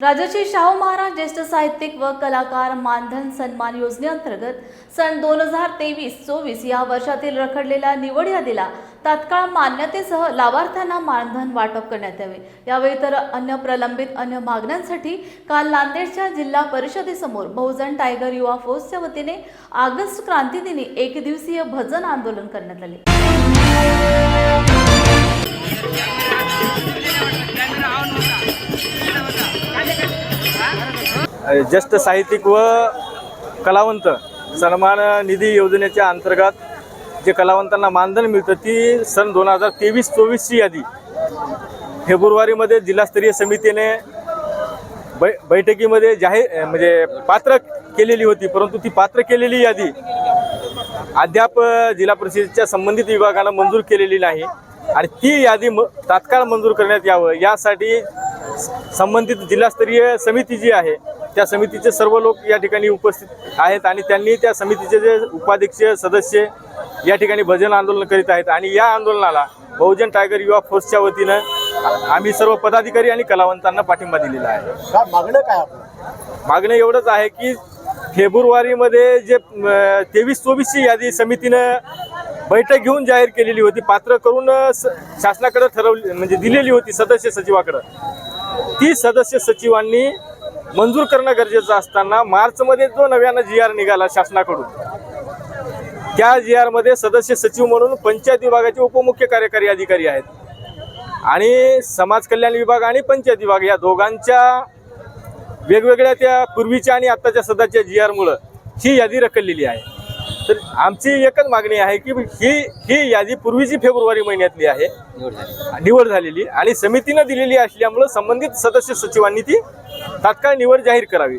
राजर्षी शाहू महाराज ज्येष्ठ साहित्यिक व कलाकार मानधन सन्मान योजनेअंतर्गत सन दोन हजार तेवीस चोवीस या वर्षातील रखडलेल्या निवड यादीला तात्काळ मान्यतेसह लाभार्थ्यांना मानधन वाटप करण्यात यावे. यावेळी तर अन्य प्रलंबित अन्य मागण्यांसाठी काल नांदेडच्या जिल्हा परिषदेसमोर बहुजन टायगर युवा फोर्सच्या वतीने ऑगस्ट क्रांतीदिनी एक दिवसीय भजन आंदोलन करण्यात आले. ज्येष्ठ साहित्यिक व कलावंत सन्मान निधी योजनेच्या अंतर्गत जे कलावंतांना मानधन मिळतं ती सन दोन हजार तेवीस चोवीसची यादी. फेब्रुवारीमध्ये जिल्हास्तरीय समितीने बै बैठकीमध्ये जाहीर म्हणजे पात्र केलेली होती परंतु ती पात्र केलेली यादी अद्याप जिल्हा परिषदेच्या संबंधित विभागानं मंजूर केलेली नाही. आणि ती यादी म तात्काळ मंजूर करण्यात यावं यासाठी संबंधित जिल्हास्तरीय समिती जी आहे त्या समितीचे सर्व लोक या ठिकाणी उपस्थित आहेत आणि त्यांनी त्या समितीचे जे उपाध्यक्ष सदस्य या ठिकाणी भजन आंदोलन करीत आहेत आणि या आंदोलनाला बहुजन टायगर युवा फोर्सच्या वतीनं आम्ही सर्व पदाधिकारी आणि कलावंतांना पाठिंबा दिलेला आहे. मागणं काय मागणं एवढंच आहे की फेब्रुवारीमध्ये जे तेवीस चोवीसची यादी समितीनं बैठक घेऊन जाहीर केलेली होती पात्र करून शासनाकडे ठरवली म्हणजे दिलेली होती सदस्य सचिवाकडं. ती सदस्य सचिवांनी मंजूर करणं गरजेचं असताना मार्चमध्ये जो नव्यानं जी आर निघाला शासनाकडून त्या जी आरमध्ये सदस्य सचिव म्हणून पंचायत विभागाचे उपमुख्य कार्यकारी अधिकारी आहेत. आणि समाज कल्याण विभाग आणि पंचायत विभाग या दोघांच्या वेगवेगळ्या त्या पूर्वीच्या आणि आत्ताच्या सध्याच्या जी आरमुळं ही यादी रखडलेली आहे. तर आमची एकच मागणी आहे की ही ही यादी पूर्वीची फेब्रुवारी महिन्यातली आहे. निवड झालेली आणि समितीनं दिलेली असल्यामुळं संबंधित सदस्य सचिवांनी ती तात्काळ निवड जाहीर करावी.